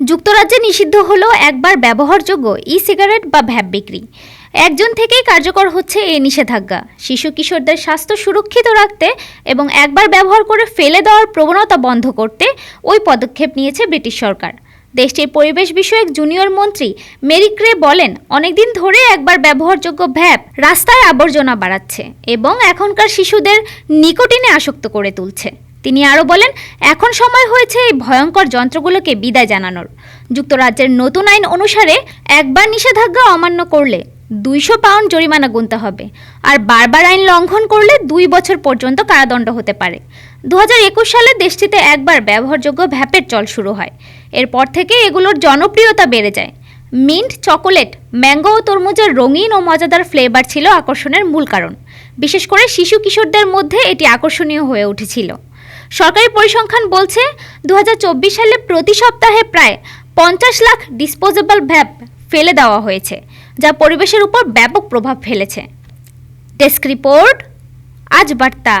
যুক্তরাজ্যে নিষিদ্ধ হলো একবার ব্যবহারযোগ্য ই সিগারেট বা ভ্যাপ বিক্রি। একজন থেকেই কার্যকর হচ্ছে এই নিষেধাজ্ঞা। শিশু কিশোরদের স্বাস্থ্য সুরক্ষিত রাখতে এবং একবার ব্যবহার করে ফেলে দেওয়ার প্রবণতা বন্ধ করতে ওই পদক্ষেপ নিয়েছে ব্রিটিশ সরকার। দেশটির পরিবেশ বিষয়ক জুনিয়র মন্ত্রী মেরি ক্রে বলেন, অনেকদিন ধরে একবার ব্যবহারযোগ্য ভ্যাপ রাস্তায় আবর্জনা বাড়াচ্ছে এবং এখনকার শিশুদের নিকোটিনে আসক্ত করে তুলছে। তিনি আরও বলেন, এখন সময় হয়েছে এই ভয়ঙ্কর যন্ত্রগুলোকে বিদায় জানানোর। যুক্তরাজ্যের নতুন আইন অনুসারে একবার নিষেধাজ্ঞা অমান্য করলে দুইশো পাউন্ড জরিমানা গুনতে হবে। আর বারবার আইন লঙ্ঘন করলে দুই বছর পর্যন্ত কারাদণ্ড হতে পারে। দু হাজার একুশ সালে দেশটিতে একবার ব্যবহারযোগ্য ভ্যাপের চল শুরু হয়। এরপর থেকে এগুলোর জনপ্রিয়তা বেড়ে যায়। মিন্ট, চকোলেট, ম্যাঙ্গো ও তরমুজের রঙিন ও মজাদার ফ্লেভার ছিল আকর্ষণের মূল কারণ। বিশেষ করে শিশু কিশোরদের মধ্যে এটি আকর্ষণীয় হয়ে উঠেছিল। সরকারি পরিসংখ্যান বলছে দু হাজার চব্বিশ সালে প্রতি সপ্তাহে প্রায় পঞ্চাশ লাখ ডিসপোজেবল ভ্যাপ ফেলে দেওয়া হয়েছে। যা পরিবেশের উপর ব্যাপক প্রভাব ফেলেছে। ডেস্ক রিপোর্ট আজ বার্তা।